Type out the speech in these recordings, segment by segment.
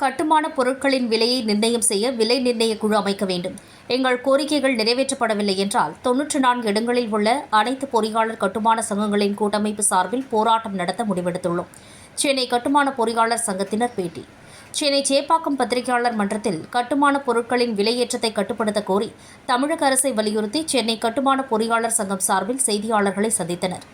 கட்டுமான பொருட்களின் விலையை நிர்ணயம் செய்ய விலை நிர்ணய குழு அமைக்க வேண்டும். எங்கள் கோரிக்கைகள் நிறைவேற்றப்படவில்லை என்றால் தொன்னூற்று நான்கு இடங்களில் உள்ள அனைத்து பொறியாளர் கட்டுமான சங்கங்களின் கூட்டமைப்பு சார்பில் போராட்டம் நடத்த முடிவெடுத்துள்ளோம். சென்னை கட்டுமான பொறியாளர் சங்கத்தினர் பேட்டி. சென்னை சேப்பாக்கம் பத்திரிகையாளர் மன்றத்தில் கட்டுமான பொருட்களின் விலையேற்றத்தை கட்டுப்படுத்த கோரி தமிழக அரசை வலியுறுத்தி சென்னை கட்டுமான பொறியாளர் சங்கம் சார்பில் செய்தியாளர்களை சந்தித்தனர்.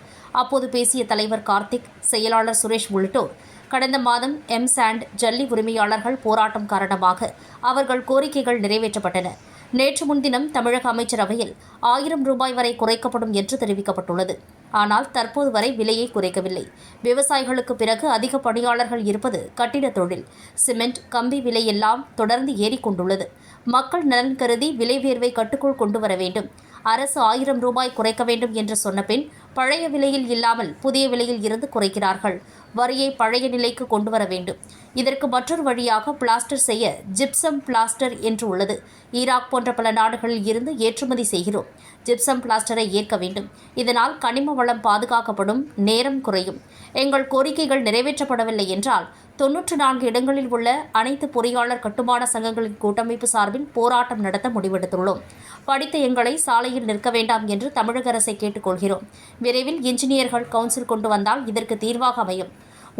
அப்போது பேசிய தலைவர் கார்த்திக் செயலாளர் சுரேஷ் உள்ளிட்டோர் கடந்த மாதம் எம் சாண்ட் ஜல்லி உரிமையாளர்கள் போராட்டம் காரணமாக அவர்கள் கோரிக்கைகள் நிறைவேற்றப்பட்டன. நேற்று முன்தினம் தமிழக அமைச்சரவையில் ஆயிரம் ரூபாய் வரை குறைக்கப்படும் என்று தெரிவிக்கப்பட்டுள்ளது. ஆனால் தற்போது வரை விலையை குறைக்கவில்லை. விவசாயிகளுக்கு பிறகு அதிக பணியாளர்கள் இருப்பது கட்டிட தொழில் சிமெண்ட் கம்பி விலை எல்லாம் தொடர்ந்து ஏறிக்கொண்டுள்ளது. மக்கள் நலன் கருதி விலை உயர்வை கட்டுக்குள் கொண்டு வர வேண்டும். அரசு ஆயிரம் ரூபாய் குறைக்க வேண்டும் என்று சொன்னபின் பழைய விலையில் இல்லாமல் புதிய விலையில் இருந்து குறைக்கிறார்கள். வரியை பழைய நிலைக்கு கொண்டு வர வேண்டும். இதற்கு மற்றொரு வழியாக பிளாஸ்டர் செய்ய ஜிப்சம் பிளாஸ்டர் என்று உள்ளது. ஈராக் போன்ற பல நாடுகளில் இருந்து ஏற்றுமதி செய்கிறோம். ஜிப்சம் பிளாஸ்டரை ஏற்க வேண்டும். இதனால் கனிம வளம் பாதுகாக்கப்படும் நேரம் குறையும். எங்கள் கோரிக்கைகள் நிறைவேற்றப்படவில்லை என்றால் தொன்னூற்று நான்கு இடங்களில் உள்ள அனைத்து பொறியாளர் கட்டுமான சங்கங்களின் கூட்டமைப்பு சார்பில் போராட்டம் நடத்த முடிவெடுத்துள்ளோம். படித்த எங்களை சாலையில் நிற்க வேண்டாம் என்று தமிழக அரசை கேட்டுக்கொள்கிறோம். விரைவில் இன்ஜினியர்கள் கவுன்சில் கொண்டு வந்தால் இதற்கு தீர்வாக அமையும்.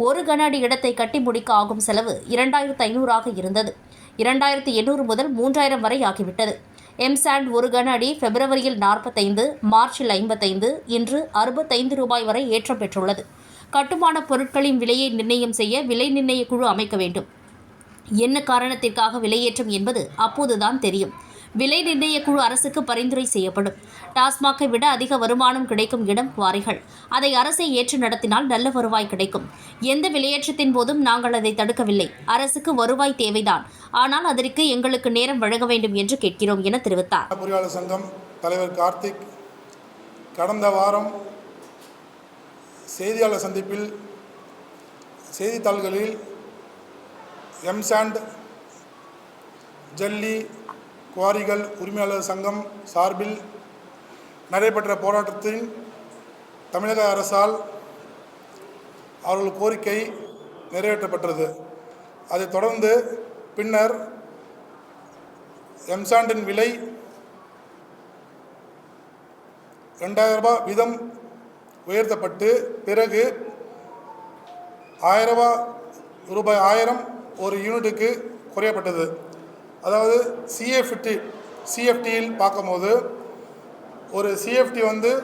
ஒரு கன அடி இடத்தை கட்டி முடிக்க ஆகும் செலவு இரண்டாயிரத்து ஐநூறாக இருந்தது. இரண்டாயிரத்து எண்ணூறு முதல் மூன்றாயிரம் வரை ஆகிவிட்டது. எம்சாண்ட் ஒரு கன அடி பிப்ரவரியில் நாற்பத்தைந்து மார்ச்சில் ஐம்பத்தைந்து இன்று அறுபத்தைந்து ரூபாய் வரை ஏற்றம் பெற்றுள்ளது. கட்டுமான பொருட்களின் விலையை நிர்ணயம் செய்ய விலை நிர்ணய குழு அமைக்க வேண்டும். என்ன காரணத்திற்காக விலையேற்றம் என்பது அப்போதுதான் தெரியும். விலை நிர்ணய குழு அரசுக்கு பரிந்துரை செய்யப்படும். டாஸ்மாகை விட அதிக வருமானம் கிடைக்கும் இடம் குவாரிகள் அதை அரசை ஏற்று நடத்தினால் நல்ல வருவாய் கிடைக்கும். எந்த விலையேற்றத்தின் போதும் நாங்கள் அதை தடுக்கவில்லை. அரசுக்கு வருவாய் தேவைதான். ஆனால் அதற்கு எங்களுக்கு நேரம் வழங்க வேண்டும் என்று கேட்கிறோம் என தெரிவித்தார். பொறியாளர் சங்கம் தலைவர் கார்த்திக் கடந்த வாரம் செய்தியாளர் சந்திப்பில் செய்தித்தாள்களில் எம்சாண்ட் ஜல்லி குவாரிகள் உரிமையாளர் சங்கம் சார்பில் நடைபெற்ற போராட்டத்தின் தமிழக அரசால் அவர்கள் கோரிக்கை நிறைவேற்றப்பட்டது. அதைத் தொடர்ந்து பின்னர் எம்சாண்டின் விலை ரெண்டாயிரம் ரூபாய் வீதம் உயர்த்தப்பட்டு பிறகு ஆயிரம் ரூபாய் ஆயிரம் ஒரு யூனிட்டுக்கு குறையப்பட்டது. அதாவது சிஎஃப்டி சிஎஃப்டியில் பார்க்கும்போது ஒரு சிஎஃப்டி வந்து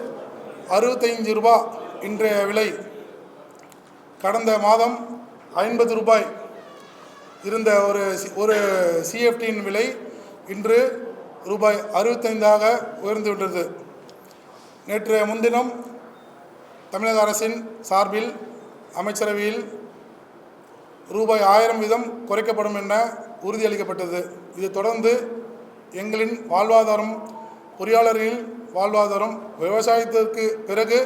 அறுபத்தைஞ்சு ரூபாய் இன்றைய விலை. கடந்த மாதம் ஐம்பது ரூபாய் இருந்த ஒரு சி- ஒரு சிஎஃப்டியின் விலை இன்று ரூபாய் அறுபத்தைந்தாக உயர்ந்து விட்டது. நேற்று முன்தினம் தமிழக அரசின் சார்பில் அமைச்சரவையில் ரூபாய் ஆயிரம் வீதம் குறைக்கப்படும் என உறுதியளிக்கப்பட்டது. இது தொடர்ந்து எங்களின் வாழ்வாதாரம் பொறியாளர்களின் வாழ்வாதாரம் விவசாயத்திற்கு பிறகு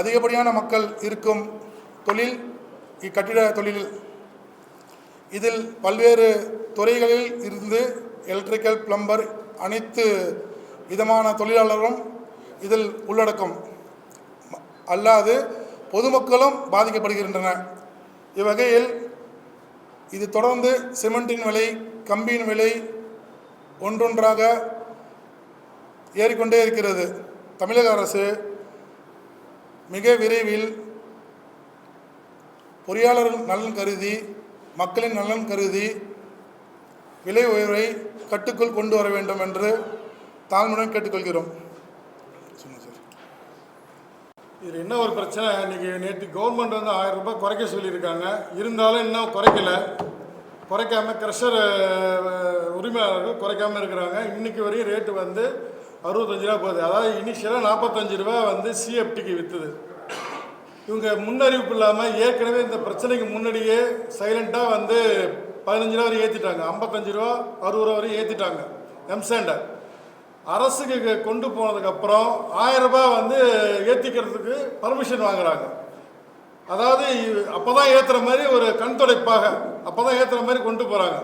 அதிகப்படியான மக்கள் இருக்கும் தொழில் இக்கட்டிட தொழில். இதில் பல்வேறு துறைகளில் இருந்து எலக்ட்ரிக்கல் பிளம்பர் அனைத்து விதமான தொழிலாளரும் இதில் உள்ளடக்கம். அல்லாது பொதுமக்களும் பாதிக்கப்படுகின்றன. இவ்வகையில் இது தொடர்ந்து சிமெண்டின் விலை கம்பியின் விலை ஒன்றொன்றாக ஏறிக்கொண்டே இருக்கிறது. தமிழக அரசு மிக விரைவில் பொறியாளர் நலன் கருதி மக்களின் நலன் கருதி விலை உயர்வை கட்டுக்குள் கொண்டு வர வேண்டும் என்று தாழ்மையுடன் கேட்டுக்கொள்கிறோம். இதில் என்ன ஒரு பிரச்சனை? இன்றைக்கி நேற்று கவர்மெண்ட் வந்து ஆயிரம் ரூபாய் குறைக்க சொல்லியிருக்காங்க. இருந்தாலும் இன்னும் குறைக்கல. குறைக்காமல் கிரஷர் உரிமையாளர்கள் குறைக்காமல் இருக்கிறாங்க. இன்றைக்கி வரையும் ரேட்டு வந்து அறுபத்தஞ்சு ரூபா போகுது. அதாவது இனிஷியலாக நாற்பத்தஞ்சு ரூபா வந்து சிஎஃப்டிக்கு விற்றுது இவங்க முன்னறிவிப்பு இல்லாமல் ஏற்கனவே இந்த பிரச்சனைக்கு முன்னாடியே சைலண்ட்டாக வந்து பதினஞ்சு ரூபா வரையும் ஏற்றிட்டாங்க ஐம்பத்தஞ்சு ரூபா அறுபது ரூபா வரையும் ஏற்றிட்டாங்க எம்சாண்டை அரசுக்கு கொண்டு போனதுக்கப்புறம் ஆயிரம் ரூபாய் வந்து ஏற்றிக்கிறதுக்கு பர்மிஷன் வாங்குறாங்க. அதாவது அப்போ தான் ஏற்றுற மாதிரி ஒரு கண் துடைப்பாக அப்போ தான் ஏற்றுற மாதிரி கொண்டு போகிறாங்க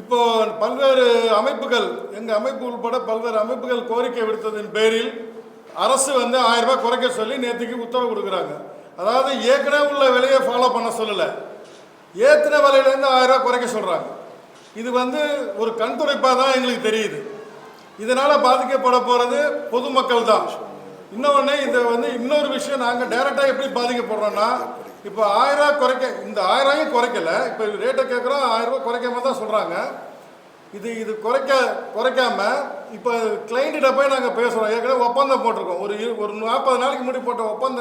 இப்போ பல்வேறு அமைப்புகள் எங்கள் அமைப்பு உட்பட பல்வேறு அமைப்புகள் கோரிக்கை விடுத்ததின் பேரில் அரசு வந்து ஆயிரம் ரூபாய் குறைக்க சொல்லி நேற்றுக்கு உத்தரவு கொடுக்குறாங்க. அதாவது ஏற்கனவே உள்ள விலையை ஃபாலோ பண்ண சொல்லலை. ஏற்றின விலையிலேருந்து ஆயிரம் ரூபாய் குறைக்க சொல்கிறாங்க இது வந்து ஒரு கண் துடைப்பாக தான் எங்களுக்கு தெரியுது. இதனால் பாதிக்கப்பட போகிறது பொதுமக்கள் தான் இன்னொன்று இதை வந்து இன்னொரு விஷயம் நாங்கள் டைரெக்டாக எப்படி பாதிக்கப்படுறோன்னா இப்போ ஆயிரம் குறைக்க இந்த ஆயிரம் குறைக்கல. இப்போ ரேட்டை கேட்குறோம் ஆயிரம் குறைக்காம தான் சொல்கிறாங்க இது இது குறைக்க குறைக்காம இப்போ கிளைண்ட்டிட்ட போய் நாங்கள் பேசுகிறோம் ஏற்கனவே ஒப்பந்தம் போட்டிருக்கோம். ஒரு ஒரு நாற்பது நாளைக்கு முன்னாடி போட்ட ஒப்பந்த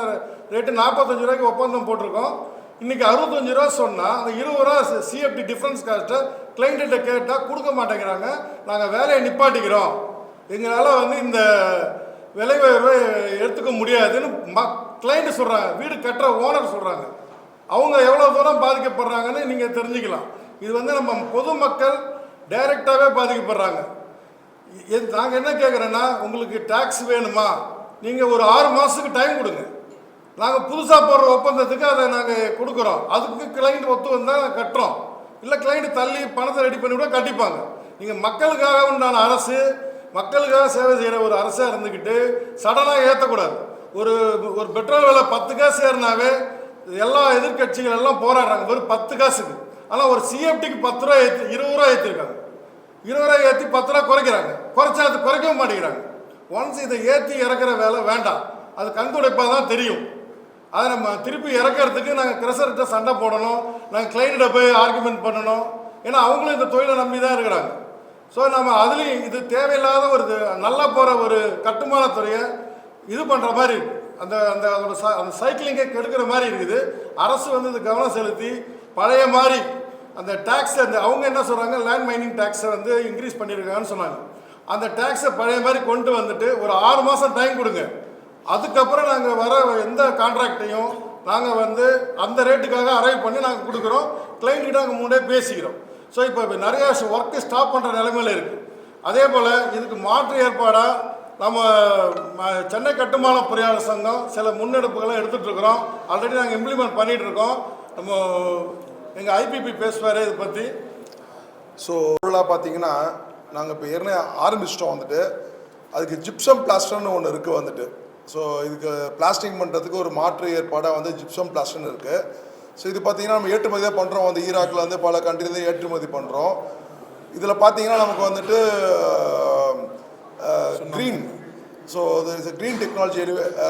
ரேட்டு நாற்பத்தஞ்சு ரூபாய்க்கு ஒப்பந்தம் போட்டிருக்கோம். இன்றைக்கி அறுபத்தஞ்சு ரூபா சொன்னால் அந்த இருபது ரூபா சிஎஃப்டி டிஃப்ரென்ஸ் காஸ்ட்டை கிளைண்ட்டை கேட்டால் கொடுக்க மாட்டேங்கிறாங்க. நாங்கள் வேலையை நிப்பாட்டிக்கிறோம். எங்களால் வந்து இந்த விலை உயர்வை எடுத்துக்க முடியாதுன்னு ம கிளைண்ட்டு சொல்கிறாங்க வீடு கட்டுற ஓனர் சொல்கிறாங்க அவங்க எவ்வளோ தூரம் பாதிக்கப்படுறாங்கன்னு நீங்கள் தெரிஞ்சுக்கலாம். இது வந்து நம்ம பொதுமக்கள் டைரெக்டாகவே பாதிக்கப்படுறாங்க. நாங்கள் என்ன கேட்குறேன்னா உங்களுக்கு டேக்ஸ் வேணுமா? நீங்கள் ஒரு ஆறு மாதத்துக்கு டைம் கொடுங்க. நாங்கள் புதுசாக போடுற ஒப்பந்தத்துக்கு அதை நாங்கள் கொடுக்குறோம். அதுக்கு கிளைண்ட் ஒத்து வந்தால் கட்டுறோம். இல்லை கிளைண்ட் தள்ளி பணத்தை ரெடி பண்ணி கூட கட்டிப்பாங்க. நீங்கள் மக்களுக்காக உண்டான அரசு மக்களுக்காக சேவை செய்கிற ஒரு அரசாக இருந்துக்கிட்டு சடனாக ஏற்றக்கூடாது ஒரு ஒரு பெட்ரோல் விலை பத்து காசு ஏறினாவே எல்லா எதிர்க்கட்சிகள் எல்லாம் போராடுறாங்க. வெறும் பத்து காசுக்கு. ஆனால் ஒரு சிஎஃப்டிக்கு பத்து ரூபா ஏற்றி இருபது ரூபா ஏற்றிருக்காங்க இருபது ரூபா ஏற்றி பத்து ரூபா குறைக்கிறாங்க. குறைச்சா அது குறைக்கவும் மாட்டேங்கிறாங்க. ஒன்ஸ் இதை ஏற்றி இறக்குற வேலை வேண்டாம். அது கண்துடைப்பாக தான் தெரியும். அதை நம்ம திருப்பி இறக்கிறதுக்கு நாங்கள் கிரஷர்கிட்ட சண்டை போடணும். நாங்கள் கிளைண்ட்டை போய் ஆர்குமெண்ட் பண்ணணும். ஏன்னா அவங்களும் இந்த தொழிலை நம்பி தான் இருக்கிறாங்க. ஸோ நம்ம அதுலேயும் இது தேவையில்லாத ஒரு இது நல்லா போகிற ஒரு கட்டுமானத்துறையை இது பண்ணுற மாதிரி அந்த அந்த அதோட ச அந்த சைக்கிளிங்கை கெடுக்கிற மாதிரி இருக்குது. அரசு வந்து இது கவனம் செலுத்தி பழைய மாதிரி அந்த டேக்ஸ் அந்த அவங்க என்ன சொல்கிறாங்க லேண்ட் மைனிங் டேக்ஸை வந்து இன்க்ரீஸ் பண்ணியிருக்காங்கன்னு சொன்னாங்க. அந்த டேக்ஸை பழைய மாதிரி கொண்டு வந்துட்டு ஒரு ஆறு மாதம் டைம் கொடுங்க. அதுக்கப்புறம் நாங்கள் வர எந்த கான்ட்ராக்டையும் நாங்கள் வந்து அந்த ரேட்டுக்காக அரைவ் பண்ணி நாங்கள் கொடுக்குறோம். கிளைண்ட்கிட்ட நாங்கள் முன்னாடியே பேசிக்கிறோம். ஸோ இப்போ நிறையா ஒர்க்கு ஸ்டாப் பண்ணுற நிலைமையில் இருக்குது அதே போல் இதுக்கு மாற்று ஏற்பாடாக நம்ம ம- சென்னை கட்டுமான பொறியாளர் சங்கம் சில முன்னெடுப்புகளை எடுத்துகிட்டு இருக்கிறோம். ஆல்ரெடி நாங்கள் இம்ப்ளிமெண்ட் பண்ணிகிட்டு இருக்கோம். நம்ம எங்கள் ஐபிபி பேசுவார் இதை பற்றி ஸோ ஃபுல்லாக பார்த்தீங்கன்னா நாங்கள் இப்போ ஏற்கனவே ஆரம்பிச்சிட்டோம் வந்துட்டு. அதுக்கு ஜிப்சம் பிளாஸ்டர்னு ஒன்று இருக்குது வந்துட்டு. ஸோ இதுக்கு பிளாஸ்டிங் பண்ணுறதுக்கு ஒரு மாற்று ஏற்பாடாக வந்து ஜிப்சம் பிளாஸ்டர்னு இருக்குது ஸோ இது பார்த்தீங்கன்னா நம்ம ஏற்றுமதி தான் பண்ணுறோம் வந்து ஈராக்கில் வந்து பல கண்ட்ரிலேருந்து ஏற்றுமதி பண்ணுறோம் இதில் பார்த்தீங்கன்னா நமக்கு வந்துட்டு க்ரீன் ஸோ இது க்ரீன் டெக்னாலஜி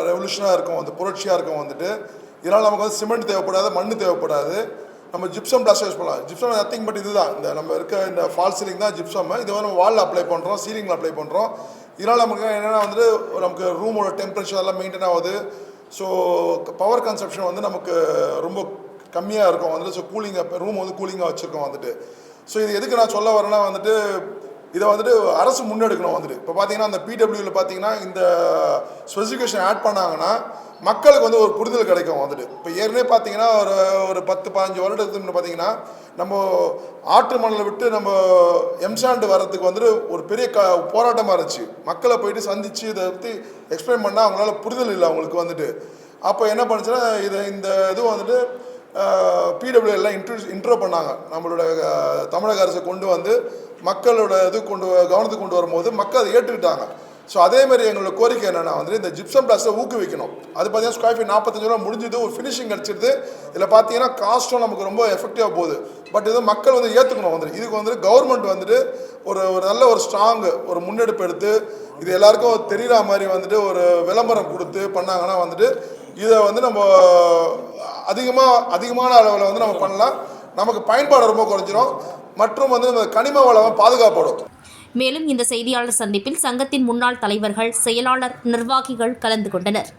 ரெவல்யூஷனாக இருக்கும். வந்து புரட்சியாக இருக்கும் வந்துட்டு. இதனால் நமக்கு வந்து சிமெண்ட் தேவைப்படாது மண் தேவைப்படாது. நம்ம ஜிப்சம் பிளாஸ்டர் யூஸ் பண்ணலாம். ஜிப்சம் நத்திங் பட் இதுதான். இந்த நம்ம இருக்க இந்த ஃபால் சீலிங் தான் ஜிப்சம் இது வந்து நம்ம வாலில் அப்ளை பண்ணுறோம் சீலிங்கில் அப்ளை பண்ணுறோம் இதனால் நமக்கு என்னென்னா வந்துட்டு நமக்கு ரூமோட டெம்பரேச்சர் எல்லாம் மெயின்டைன் ஆகுது. ஸோ பவர் கன்சப்ஷன் வந்து நமக்கு ரொம்ப கம்மியாக இருக்கும் வந்துட்டு. ஸோ கூலிங்காக ரூம் வந்து கூலிங்காக வச்சுருக்கோம் வந்துட்டு. ஸோ இது எதுக்கு நான் சொல்ல வரேன்னா வந்துட்டு இதை வந்துட்டு அரசு முன்னெடுக்கணும் வந்துட்டு. இப்போ பார்த்தீங்கன்னா அந்த பிடபிள்யூவில் பார்த்தீங்கன்னா இந்த ஸ்பெசிஃபிகேஷன் ஆட் பண்ணாங்கன்னா மக்களுக்கு வந்து ஒரு புரிதல் கிடைக்கும் வந்துட்டு. இப்போ ஏற்கனவே பார்த்தீங்கன்னா ஒரு ஒரு பத்து பதினஞ்சு வருடத்துக்கு முன்னே பார்த்தீங்கன்னா நம்ம ஆற்று மணலை விட்டு நம்ம எம்சாண்டு வர்றதுக்கு வந்துட்டு ஒரு பெரிய க போராட்டமாக இருந்துச்சு. மக்களை போயிட்டு சந்தித்து இதை பற்றி எக்ஸ்பிளைன் பண்ணால் அவங்களால புரிதல் இல்லை அவங்களுக்கு வந்துட்டு. அப்போ என்ன பண்ணுச்சுன்னா இதை இந்த இது வந்துட்டு பிடபிள்யூ எல்லாம் இன்ட்ரோ இன்ட்ரோ பண்ணாங்க. நம்மளோட தமிழக அரசு கொண்டு வந்து மக்களோட இது கொண்டு வ- கவனத்துக்கு கொண்டு வரும்போது மக்கள் அதை ஏற்றுக்கிட்டாங்க. ஸோ அதே மாதிரி எங்களோட கோரிக்கை என்னென்னா வந்து இந்த ஜிப்சம் பிளாஸ்டை ஊக்குவிக்கணும். அது பார்த்தீங்கன்னா ஸ்கொயர் ஃபீட் நாற்பத்தஞ்சு ரூபா முடிஞ்சது ஒரு ஃபினிஷிங் கிடச்சிருது. இதில் பார்த்தீங்கன்னா காஸ்ட்டும் நமக்கு ரொம்ப எஃபெக்டிவாக போகுது. பட் இது மக்கள் வந்து ஏற்றுக்கணும் வந்துட்டு. இதுக்கு வந்துட்டு கவர்மெண்ட் வந்துட்டு ஒரு ஒரு நல்ல ஒரு ஸ்ட்ராங்கு ஒரு முன்னெடுப்பு எடுத்து இது எல்லாருக்கும் தெரிகிற மாதிரி வந்துட்டு ஒரு விளம்பரம் கொடுத்து பண்ணாங்கன்னா வந்துட்டு இதை வந்து நம்ம அதிகமாக அதிகமான அளவில் வந்து நம்ம பண்ணலாம். நமக்கு பயன்பாடு ரொம்ப குறைஞ்சிரும். மற்றும் வந்து நம்ம கனிம வளம் பாதுகாப்படும். மேலும் இந்த செய்தியாளர் சந்திப்பில் சங்கத்தின் முன்னாள் தலைவர்கள் செயலாளர் நிர்வாகிகள் கலந்து கொண்டனர்.